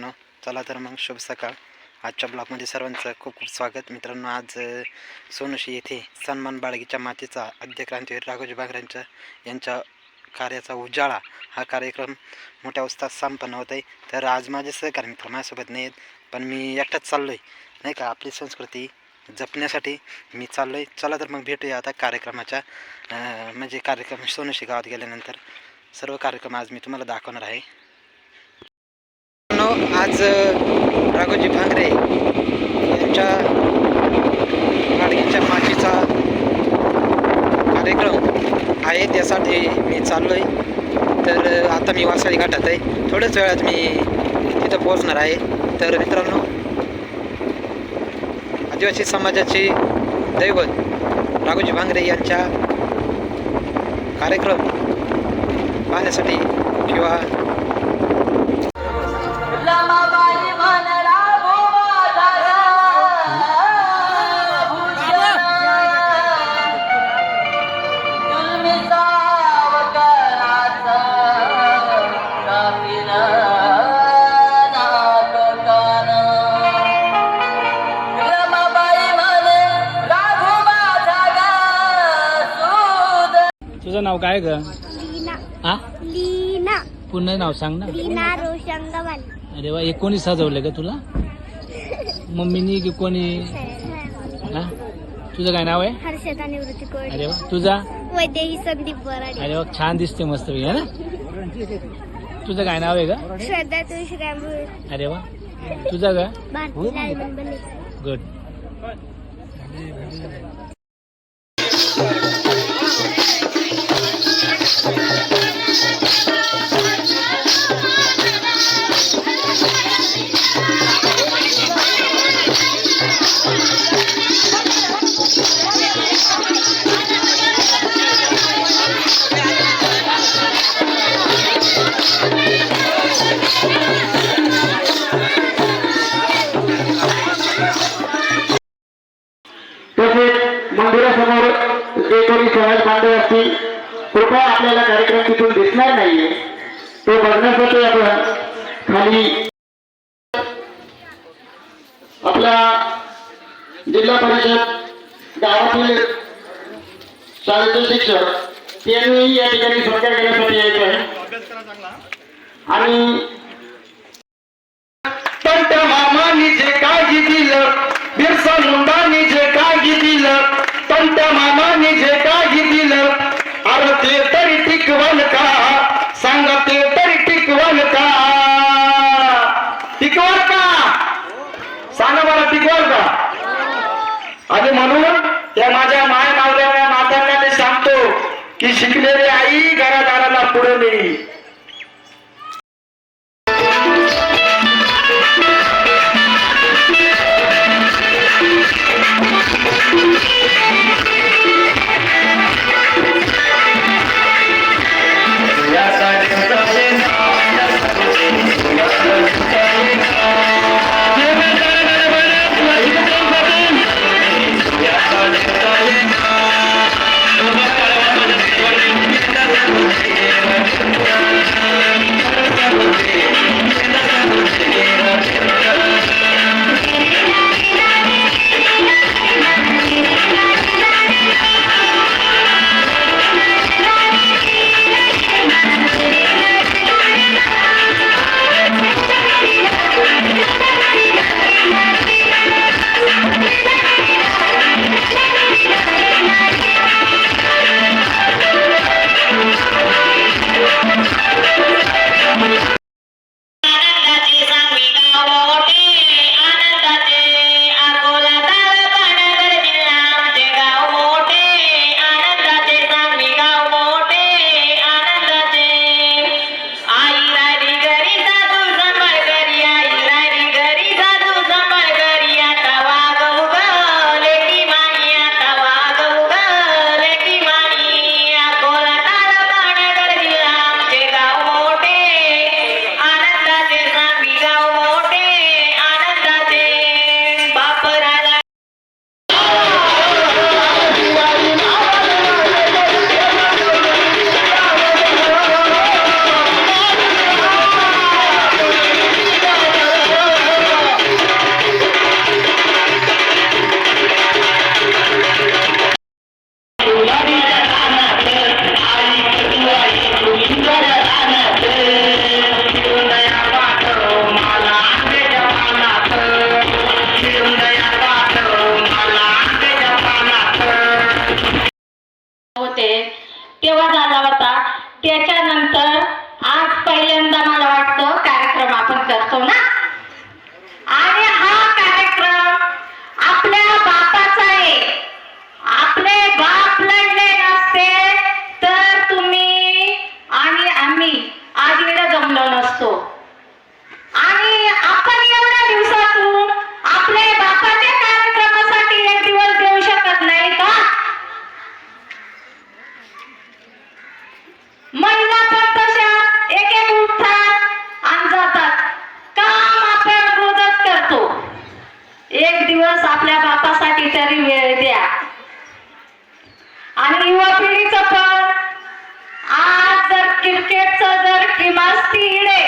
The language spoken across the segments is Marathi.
मित्रांनो चला तर मग शुभ सकाळ. आजच्या ब्लॉगमध्ये सर्वांचं खूप खूप स्वागत. मित्रांनो आज सोनुशी येथे सन्मान बाळगीच्या मातेचा आद्य क्रांतीवीर राघोजी बागरांच्या यांच्या कार्याचा उजाळा हा कार्यक्रम मोठ्या उत्साहात संपन्न होत आहे. तर आज माझे सहकारी मित्र माझ्यासोबत नाही आहेत पण मी एकटाच चाललो आहे नाही का? आपली संस्कृती जपण्यासाठी मी चाललो आहे चला तर मग भेटूया आता कार्यक्रमाच्या म्हणजे कार्यक्रम सोनोशी गावात गेल्यानंतर. सर्व कार्यक्रम आज मी तुम्हाला दाखवणार आहे. आज राघोजी भांगरे यांच्या माडगीच्या माचीचा कार्यक्रम आहे त्यासाठी मी चाललो आहे तर आता मी वासाळी घाटात आहे. थोड्याच वेळात मी तिथं पोहोचणार आहे. तर मित्रांनो आदिवासी समाजाची दैवत राघोजी भांगरे यांच्या कार्यक्रम पाहण्यासाठी किंवा तुझं नाव काय ग? लीना. हा लीना. पूर्ण नाव सांग ना. लीना रोशंगवाल अरे वा हे कोणी सजवलं का तुला? मम्मीनी की कोणी? हा? तुझं काय नाव आहे? हर्षदा निवृत्ती अरे वा तुझा? संदीप बराडे. अरे वा छान दिसते मस्त है ना? तुझं काय नाव आहे का श्रद्धा तुळशीराम अरे वा तुझं का भारती गुड आपल्याला कार्यक्रम तिथून दिसणार नाहीये. तो बघण्यासाठी आपण खाली. आपला जिल्हा परिषद गावातील शाळेचे शिक्षक यांनी या ठिकाणी सत्कार करण्यासाठी यायचं आहे. आणि टिकवल का सांगा मला टिकवल का आणि म्हणून त्या माझ्या माय मावल्या मातांना मी सांगतो की शिकलेली आई घरादाराला पुढे नेईल. करण्यासाठी तरी वेळ द्या. आणि युवा पिढीचं पण. आज जर क्रिकेटचं जर किमान इडे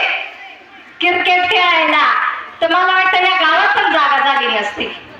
क्रिकेट खेळायला तर मला वाटतं या गावात पण जागा झाली नसती.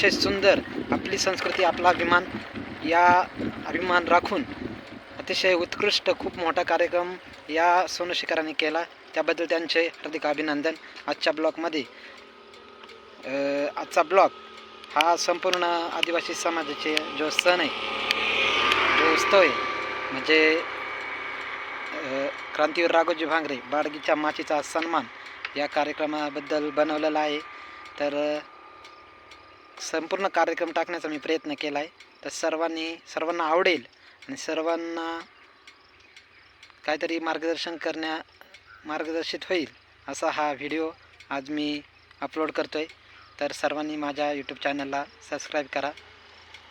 अतिशय सुंदर आपली संस्कृती आपला अभिमान या अभिमान राखून अतिशय उत्कृष्ट खूप मोठा कार्यक्रम या सोनशिखरांनी केला. त्याबद्दल त्यांचे हार्दिक अभिनंदन. आजच्या ब्लॉगमध्ये आजचा ब्लॉग हा संपूर्ण आदिवासी समाजाचे जो सण आहे जो उत्सव आहे म्हणजे क्रांतीवीर राघोजी भांगरे बाडगीच्या माचीचा सन्मान या कार्यक्रमाबद्दल बनवलेला आहे. तर संपूर्ण कार्यक्रम टाकण्याचा मी प्रयत्न केला आहे तर सर्वांनी सर्वांना आवडेल आणि सर्वांना काहीतरी मार्गदर्शन करण्या मार्गदर्शित होईल असा हा व्हिडिओ आज मी अपलोड करतो आहे तर सर्वांनी माझ्या यूट्यूब चॅनलला सबस्क्राईब करा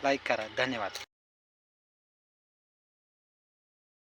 लाईक करा. धन्यवाद.